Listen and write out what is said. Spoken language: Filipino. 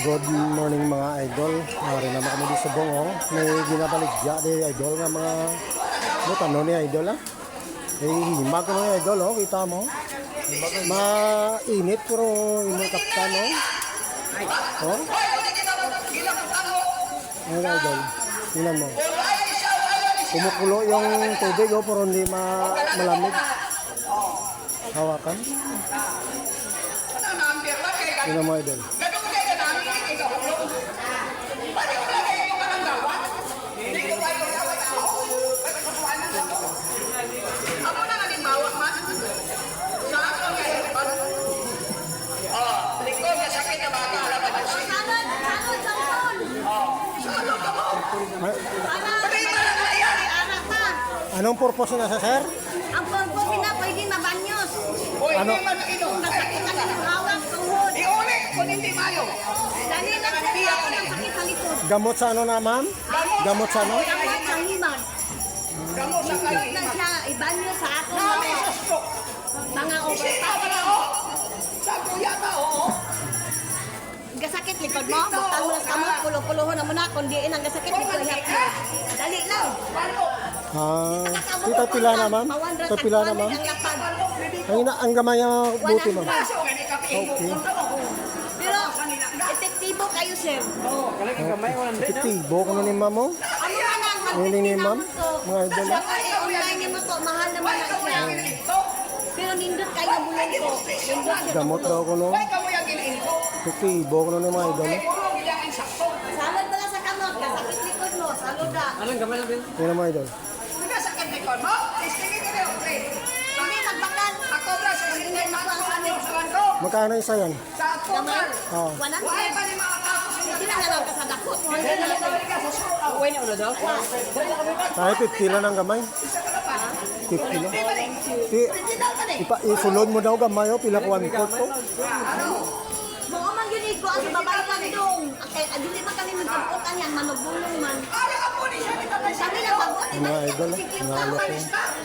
Good morning mga idol. Mari naman kami di sa bongong. May ginabaligya di idol nga mga ano tanong ni idol ah. Eh himag ko ni idol oh, kita mo. Mainit pero imo kaptan oh. Oh. Ano idol? Tingnan mo. Kumukulo yung tubig oh, pero hindi ma malamig. Hawakan. Tingnan mo idol. Ako na halimbawa, man. Sa ako nga Oh, likod na sakit na bata, alam mo siya. Salad, salad, salad. Salo ka mo. Ma- Salad, Pati ba lang na yan? anak ka. Anong purpose na sa sir? Ang pagbuti na pwede mabanyos. Ano? hindi man inom. Kung nasakit ka ng hawak, tuhod. Iuli, kung hindi mayo. Dali lang sa tao ng sakit sa likod. Gamot sa ano na ma'am? Gamot sa ano? Gamot sa himag. Gamo sa kayo. na siya ibanyo sa ato mga, sa na, oh. Sa kuya ka, oh. Gasakit likod mo, butang mo lang pulo-puluhon na muna, kung diin ang gasakit likod hap mo. Dali lang. Ah, ito pila na ma'am? Ito pila na ma'am? Ang, ina, ang gamay ang buti ma'am. Okay. Pero, epektibo kayo, sir. Epektibo ko na ni ma'am oh. Ano ka nang Hindi ni ma'am? Mga idol i-online niyo mo to, mahal naman na siya. Pero nindot kayo bulong ko. Gamot daw ko no. Epektibo ko na ni mga idol. Ay, puro bilangan sakto. Salad pala sa kamot, kasakit likod mo, salud ah. Tingnan mo idol. Sakit ni kon mo. Istingin ka na, pre. Hindi, magbakan. Ako na sa na ako sa aning sa ko. Magkano isa yan? Sa Gamay. Oh. Wanan Wala pa ni mga tapos yung Hindi na lang ka sa dakot. Hindi na lang ka sa stroke. Uy, na ulo daw. Kahit 50 lang ang gamay. 50 lang. Ti, Original ka eh. ipa, isulod mo daw gamay oh, pila ko one fourth to. Mga man yun ko, ang babae lang dong. Okay, adili man kami magkaputan yan, manubulong man. Ay, ako ni siya. Sabi na, wag Mga idol, ah. Mga alok.